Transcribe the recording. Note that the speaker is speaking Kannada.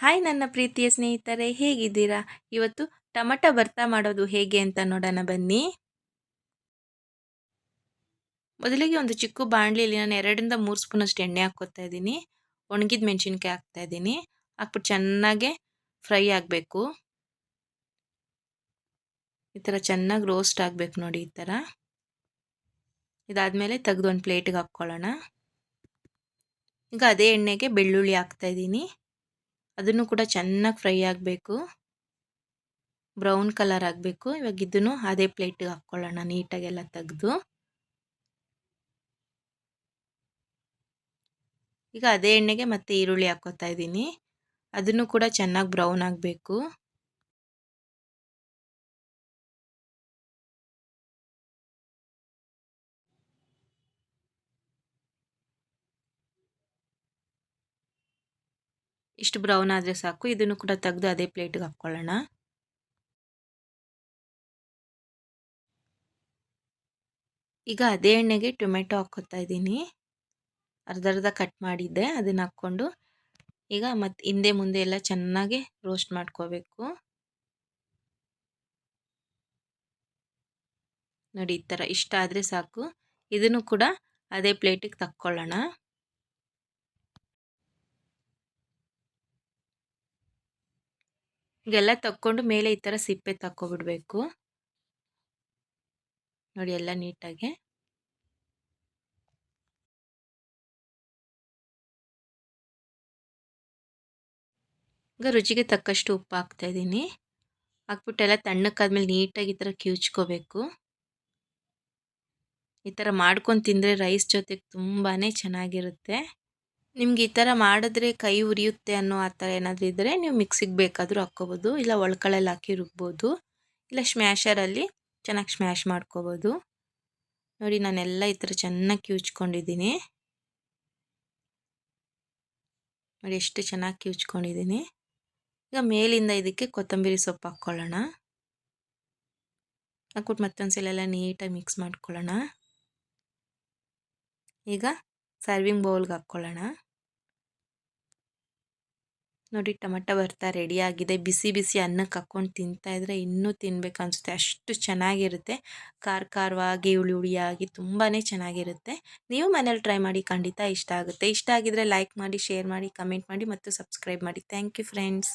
ಹಾಯ್ ನನ್ನ ಪ್ರೀತಿಯ ಸ್ನೇಹಿತರೆ, ಹೇಗಿದ್ದೀರಾ? ಇವತ್ತು ಟಮಟ ಭರ್ತಾ ಮಾಡೋದು ಹೇಗೆ ಅಂತ ನೋಡೋಣ ಬನ್ನಿ. ಮೊದಲಿಗೆ ಒಂದು ಚಿಕ್ಕ ಬಾಣಲಿಯಲ್ಲಿ ನಾನು ಎರಡರಿಂದ ಮೂರು ಸ್ಪೂನಷ್ಟು ಎಣ್ಣೆ ಹಾಕ್ಕೋತಾ ಇದ್ದೀನಿ. ಒಣಗಿದ ಮೆಣಸಿನ್ಕಾಯಿ ಹಾಕ್ತಾ ಇದ್ದೀನಿ. ಹಾಕ್ಬಿಟ್ಟು ಚೆನ್ನಾಗೆ ಫ್ರೈ ಆಗಬೇಕು. ಈ ಥರ ಚೆನ್ನಾಗಿ ರೋಸ್ಟ್ ಆಗಬೇಕು ನೋಡಿ ಈ ಥರ. ಇದಾದಮೇಲೆ ತೆಗೆದು ಒಂದು ಪ್ಲೇಟಿಗೆ ಹಾಕ್ಕೊಳ್ಳೋಣ. ಈಗ ಅದೇ ಎಣ್ಣೆಗೆ ಬೆಳ್ಳುಳ್ಳಿ ಹಾಕ್ತಾಯಿದ್ದೀನಿ ಅದನ್ನು ಕೂಡ ಚೆನ್ನಾಗಿ ಫ್ರೈ ಆಗಬೇಕು. ಬ್ರೌನ್ ಕಲರ್ ಆಗಬೇಕು. ಇವಾಗ ಇದನ್ನು ಅದೇ ಪ್ಲೇಟಿಗೆ ಹಾಕ್ಕೊಳ್ಳೋಣ ನೀಟಾಗೆಲ್ಲ ತೆಗೆದು. ಈಗ ಅದೇ ಎಣ್ಣೆಗೆ ಮತ್ತೆ ಈರುಳ್ಳಿ ಹಾಕ್ಕೋತಾ ಇದ್ದೀನಿ. ಅದನ್ನು ಕೂಡ ಚೆನ್ನಾಗಿ ಬ್ರೌನ್ ಆಗಬೇಕು. ಇಷ್ಟು ಬ್ರೌನ್ ಆದರೆ ಸಾಕು, ಇದನ್ನು ಕೂಡ ತೆಗೆದು ಅದೇ ಪ್ಲೇಟಿಗೆ ಹಾಕ್ಕೊಳ್ಳೋಣ ಈಗ ಅದೇ ಎಣ್ಣೆಗೆ ಟೊಮೆಟೊ ಹಾಕ್ಕೊತಾ ಇದ್ದೀನಿ. ಅರ್ಧ ಅರ್ಧ ಕಟ್ ಮಾಡಿದ್ದೆ, ಅದನ್ನು ಹಾಕ್ಕೊಂಡು. ಈಗ ಮತ್ತು ಹಿಂದೆ ಮುಂದೆ ಎಲ್ಲ ಚೆನ್ನಾಗಿ ರೋಸ್ಟ್ ಮಾಡ್ಕೋಬೇಕು. ನೋಡಿ ಈ ಥರ ಇಷ್ಟ ಆದರೆ ಸಾಕು. ಇದನ್ನು ಕೂಡ ಅದೇ ಪ್ಲೇಟಿಗೆ ತಕ್ಕೊಳ್ಳೋಣ. ಈಗೆಲ್ಲ ತಕ್ಕೊಂಡು ಮೇಲೆ ಈ ಥರ ಸಿಪ್ಪೆ ತಕ್ಕೊಬಿಡ್ಬೇಕು. ನೋಡಿ ಎಲ್ಲ ನೀಟಾಗಿ. ಈಗ ರುಚಿಗೆ ತಕ್ಕಷ್ಟು ಉಪ್ಪು ಹಾಕ್ತಾ ಇದ್ದೀನಿ. ಹಾಕ್ಬಿಟ್ಟು ಎಲ್ಲ ತಣ್ಣಕ್ಕಾದ್ಮೇಲೆ ನೀಟಾಗಿ ಈ ಥರ ಕಿವುಚ್ಕೋಬೇಕು. ಈ ಥರ ಮಾಡ್ಕೊಂಡು ತಿಂದರೆ ರೈಸ್ ಜೊತೆಗೆ ತುಂಬಾ ಚೆನ್ನಾಗಿರುತ್ತೆ. ನಿಮ್ಗೆ ಈ ಥರ ಮಾಡಿದ್ರೆ ಕೈ ಉರಿಯುತ್ತೆ ಅನ್ನೋ ಆ ಥರ ಏನಾದರೂ ಇದ್ದರೆ ನೀವು ಮಿಕ್ಸಿಗೆ ಬೇಕಾದರೂ ಹಾಕ್ಕೋಬೋದು. ಇಲ್ಲ ಒಳ್ಕಳಲ್ಲಿ ಹಾಕಿ ರುಬ್ಬೋದು. ಇಲ್ಲ ಸ್ಮ್ಯಾಷರಲ್ಲಿ ಚೆನ್ನಾಗಿ ಸ್ಮ್ಯಾಶ್ ಮಾಡ್ಕೋಬೋದು. ನೋಡಿ ನಾನೆಲ್ಲ ಈ ಥರ ಚೆನ್ನಾಗಿ ಕಿವುಚ್ಕೊಂಡಿದ್ದೀನಿ. ನೋಡಿ ಎಷ್ಟು ಚೆನ್ನಾಗಿ ಕಿವುಚ್ಕೊಂಡಿದ್ದೀನಿ. ಈಗ ಮೇಲಿಂದ ಇದಕ್ಕೆ ಕೊತ್ತಂಬರಿ ಸೊಪ್ಪು ಹಾಕ್ಕೊಳ್ಳೋಣ. ಹಾಕ್ಬಿಟ್ಟು ಮತ್ತೊಂದು ಸಲ ಎಲ್ಲ ನೀಟಾಗಿ ಮಿಕ್ಸ್ ಮಾಡ್ಕೊಳ್ಳೋಣ. ಈಗ ಸರ್ವಿಂಗ್ ಬೌಲ್ಗೆ ಹಾಕ್ಕೊಳ್ಳೋಣ. ನೋಡಿ ಟೊಮೆಟೊ ರೆಡಿ ರೆಡಿಯಾಗಿದೆ ಬಿಸಿ ಬಿಸಿ ಅನ್ನಕ್ಕೆ ಹಾಕ್ಕೊಂಡು ತಿಂತಾಯಿದ್ರೆ ಇನ್ನೂ ತಿನ್ಬೇಕು ಅನಿಸುತ್ತೆ. ಅಷ್ಟು ಚೆನ್ನಾಗಿರುತ್ತೆ. ಖಾರ ಖಾರವಾಗಿ, ಹುಳಿ ಹುಳಿಯಾಗಿ ತುಂಬಾ ಚೆನ್ನಾಗಿರುತ್ತೆ. ನೀವು ಮನೇಲಿ ಟ್ರೈ ಮಾಡಿ ಖಂಡಿತ ಇಷ್ಟ ಆಗುತ್ತೆ. ಇಷ್ಟ ಆಗಿದ್ರೆ ಲೈಕ್ ಮಾಡಿ ಶೇರ್ ಮಾಡಿ ಕಮೆಂಟ್ ಮಾಡಿ ಮತ್ತು ಸಬ್ಸ್ಕ್ರೈಬ್ ಮಾಡಿ. Thank you friends